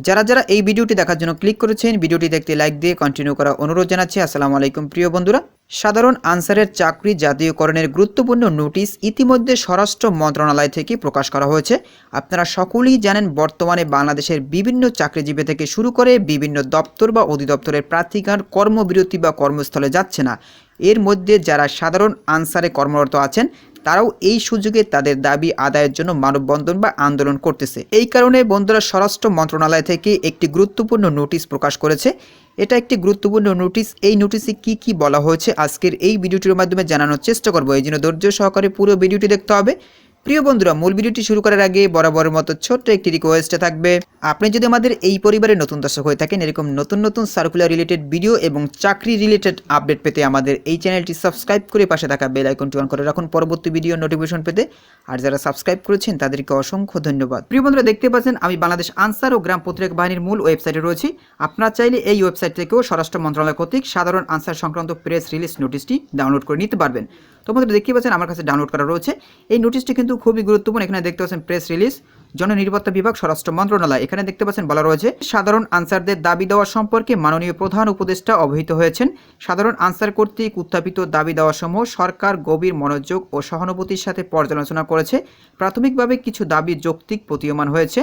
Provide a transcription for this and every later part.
যারা যারা এই ভিডিওটি দেখার জন্য ক্লিক করেছেন ভিডিওটি দেখতে লাইক দিয়ে কন্টিনিউ করা অনুরোধ জানাচ্ছি। আসসালামু আলাইকুম, প্রিয় বন্ধুরা। সাধারণ আনসারের চাকরি জাতীয়করণের গুরুত্বপূর্ণ নোটিশ ইতিমধ্যে স্বরাষ্ট্র মন্ত্রণালয় থেকে প্রকাশ করা হয়েছে। আপনারা সকলেই জানেন, বর্তমানে বাংলাদেশের বিভিন্ন চাকরিজীবী থেকে শুরু করে বিভিন্ন দপ্তর বা অধিদপ্তরের প্রার্থীগণ কর্মবিরতি বা কর্মস্থলে যাচ্ছে না। এর মধ্যে যারা সাধারণ আনসারে কর্মরত আছেন তারাও এই সুযোগে তাদের দাবি আদায়ের জন্য মানববন্ধন বা আন্দোলন করতেছে। এই কারণে বন্ধুরা স্বরাষ্ট্র মন্ত্রণালয় থেকে একটি গুরুত্বপূর্ণ নোটিশ প্রকাশ করেছে। এটা একটি গুরুত্বপূর্ণ নোটিশ। এই নোটিশে কি কি বলা হয়েছে আজকের এই ভিডিওটির মাধ্যমে জানানোর চেষ্টা করব। এই জন্য ধৈর্য সহকারে পুরো ভিডিওটি দেখতে হবে। প্রিয় বন্ধুরা, মূল ভিডিওটি শুরু করার আগে বরাবরের মতো ছোট্ট একটি রিকোয়েস্টে থাকবে, আপনি যদি আমাদের এই পরিবারের নতুন দর্শক হয়ে থাকেন, এরকম নতুন নতুন সার্কুলার রিলেটেড ভিডিও এবং চাকরি রিলেটেড আপডেট পেতে আমাদের এই চ্যানেলটি সাবস্ক্রাইব করে পাশে থাকা বেল আইকনটি অন করে রাখুন পরবর্তী ভিডিও নোটিফিকেশন পেতে। আর যারা সাবস্ক্রাইব করেছেন, তাদেরকে অসংখ্য ধন্যবাদ। প্রিয় বন্ধুরা, দেখতে পাচ্ছেন, আমি বাংলাদেশ আনসার ও গ্রাম পত্রিকা বাহিনীর মূল ওয়েবসাইটে রয়েছি। আপনারা চাইলে এই ওয়েবসাইট থেকেও স্বরাষ্ট্র মন্ত্রণালয় কর্তৃক সাধারণ আনসার সংক্রান্ত প্রেস রিলিজ নোটিশটি ডাউনলোড করে নিতে পারবেন। তো বন্ধুরা দেখতে পাচ্ছেন, আমার কাছে ডাউনলোড করা রয়েছে। এই নোটিশটি কিন্তু খুবই গুরুত্বপূর্ণ। এখানে দেখতে পাচ্ছেন প্রেস রিলিজ জননিরাপত্তা বিভাগ, স্বরাষ্ট্র মন্ত্রণালয়। এখানে দেখতে পাচ্ছেন, বলা রয়েছে, সাধারণ আনসারদের দাবি দেওয়া সম্পর্কে মাননীয় প্রধান উপদেষ্টা অবহিত হয়েছেন। সাধারণ আনসার কর্তৃক উত্থাপিত দাবি দেওয়া সমূহ সরকার গভীর মনোযোগ ও সহানুভূতির সাথে পর্যালোচনা করেছে। প্রাথমিকভাবে কিছু দাবি যৌক্তিক প্রতীয়মান হয়েছে।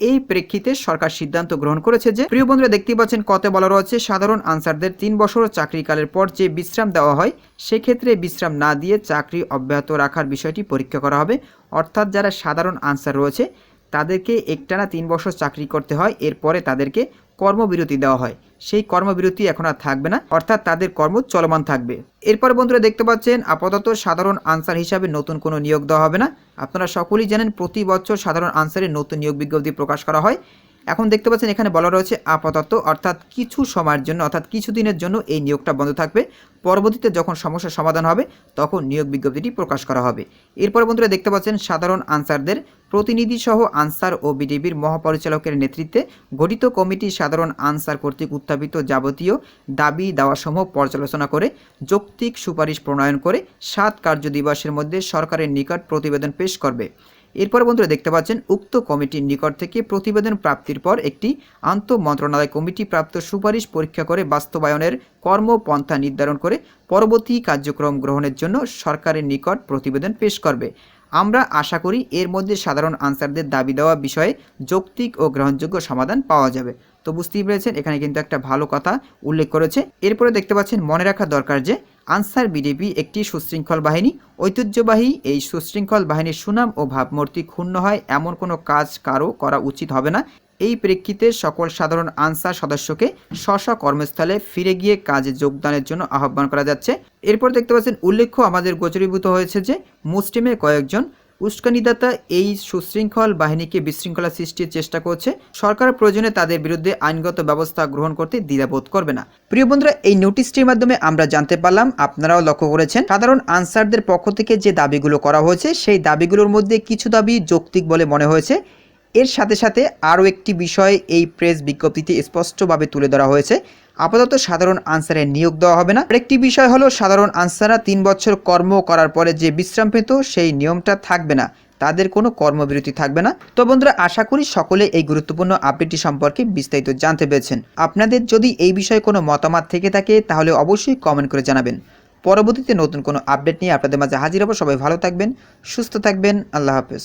এই প্রেক্ষিতে সরকার সিদ্ধান্ত গ্রহণ করেছে যে, প্রিয় বন্ধুরা দেখতে পাচ্ছেন কত বলা রয়েছে। সাধারণ আনসারদের তিন বছর চাকরিকালের পর যে বিশ্রাম দেওয়া হয়, সেক্ষেত্রে বিশ্রাম না দিয়ে চাকরি অব্যাহত রাখার বিষয়টি পরীক্ষা করা হবে। অর্থাৎ যারা সাধারণ আনসার রয়েছে, তাদেরকে একটানা তিন বছর চাকরি করতে হয়। এরপরে তাদেরকে কর্মবিরতি দেওয়া হয়। সেই কর্মবিরতি এখন আর থাকবে না, অর্থাৎ তাদের কর্ম চলমান থাকবে। এরপরে বন্ধুরা দেখতে পাচ্ছেন, আপাতত সাধারণ আনসার হিসাবে নতুন কোনো নিয়োগ দেওয়া হবে না। আপনারা সকলেই জানেন, প্রতি বছর সাধারণ আনসারে নতুন নিয়োগ বিজ্ঞপ্তি প্রকাশ করা হয়। এখন দেখতে পাচ্ছেন এখানে বলা রয়েছে আপাতত, অর্থাৎ কিছু সময়ের জন্য, অর্থাৎ কিছু দিনের জন্য এই নিয়োগটা বন্ধ থাকবে। পরবর্তীতে যখন সমস্যার সমাধান হবে, তখন নিয়োগ বিজ্ঞপ্তিটি প্রকাশ করা হবে। এরপর বন্ধুরা দেখতে পাচ্ছেন সাধারণ আনসারদের প্রতিনিধি সহ আনসার ও বিডিবির মহাপরিচালকের নেতৃত্বে গঠিত কমিটি সাধারণ আনসার কর্তৃক উত্থাপিত যাবতীয় দাবি দাওয়াসমূহ পর্যালোচনা করে যৌক্তিক সুপারিশ প্রণয়ন করে সাত কার্য দিবসের মধ্যে সরকারের নিকট প্রতিবেদন পেশ করবে। এরপর বন্ধুরা দেখতে পাচ্ছেন, উক্ত কমিটির নিকট থেকে প্রতিবেদন প্রাপ্তির পর একটি আন্ত মন্ত্রণালয় কমিটি প্রাপ্ত সুপারিশ পরীক্ষা করে বাস্তবায়নের কর্মপন্থা নির্ধারণ করে পরবর্তী কার্যক্রম গ্রহণের জন্য সরকারের নিকট প্রতিবেদন পেশ করবে। আমরা আশা করি এর মধ্যে সাধারণ আনসারদের দাবি দেওয়া বিষয়ে যৌক্তিক ও গ্রহণযোগ্য সমাধান পাওয়া যাবে। তো বুঝতেই পেরেছেন, এখানে কিন্তু একটা ভালো কথা উল্লেখ করেছে। এরপরে দেখতে পাচ্ছেন, মনে রাখা দরকার যে আনসার বিডিপি একটি সুশৃঙ্খল বাহিনী। ঐতিহ্যবাহী এই সুশৃঙ্খল বাহিনীর সুনাম ও ভাবমূর্তি ক্ষুণ্ণ হয়, এমন কোনো কাজ কারও করা উচিত হবে না। এই প্রেক্ষিতে সকল সাধারণ আনসার সদস্যকে স্ব কর্মস্থলে ফিরে গিয়ে কাজে যোগদানের জন্য আহ্বান করা যাচ্ছে। এরপর দেখতে পাচ্ছেন, উল্লেখ্য আমাদের গোচরীভূত হয়েছে যে, মুসলিমে কয়েকজন উস্কানিদাতা এই সুশৃঙ্খল বাহিনীকে বিশৃঙ্খলা সৃষ্টির চেষ্টা করছে। সরকার প্রয়োজনে তাদের বিরুদ্ধে আইনগত ব্যবস্থা গ্রহণ করতে দ্বিধাবোধ করবে না। প্রিয় বন্ধুরা, এই নোটিশটির মাধ্যমে আমরা জানতে পারলাম, আপনারাও লক্ষ্য করেছেন, সাধারণ আনসারদের পক্ষ থেকে যে দাবিগুলো করা হয়েছে, সেই দাবিগুলোর মধ্যে কিছু দাবি যৌক্তিক বলে মনে হয়েছে। এর সাথে সাথে আরও একটি বিষয় এই প্রেস বিজ্ঞপ্তিতে স্পষ্টভাবে তুলে ধরা হয়েছে। আপাতত সাধারণ আনসারে নিয়োগ দেওয়া হবে না। আরেকটি বিষয় হলো, সাধারণ আনসাররা তিন বছর কর্ম করার পরে যে বিশ্রাম পেত, সেই নিয়মটা থাকবে না। তাদের কোনো কর্মবিরতি থাকবে না। তো বন্ধুরা, আশা করি সকলে এই গুরুত্বপূর্ণ আপডেটটি সম্পর্কে বিস্তারিত জানতে পেরেছেন। আপনাদের যদি এই বিষয়ে কোনো মতামত থেকে থাকে, তাহলে অবশ্যই কমেন্ট করে জানাবেন। পরবর্তীতে নতুন কোনো আপডেট নিয়ে আপনাদের মাঝে হাজির হব। সবাই ভালো থাকবেন, সুস্থ থাকবেন। আল্লাহ হাফেজ।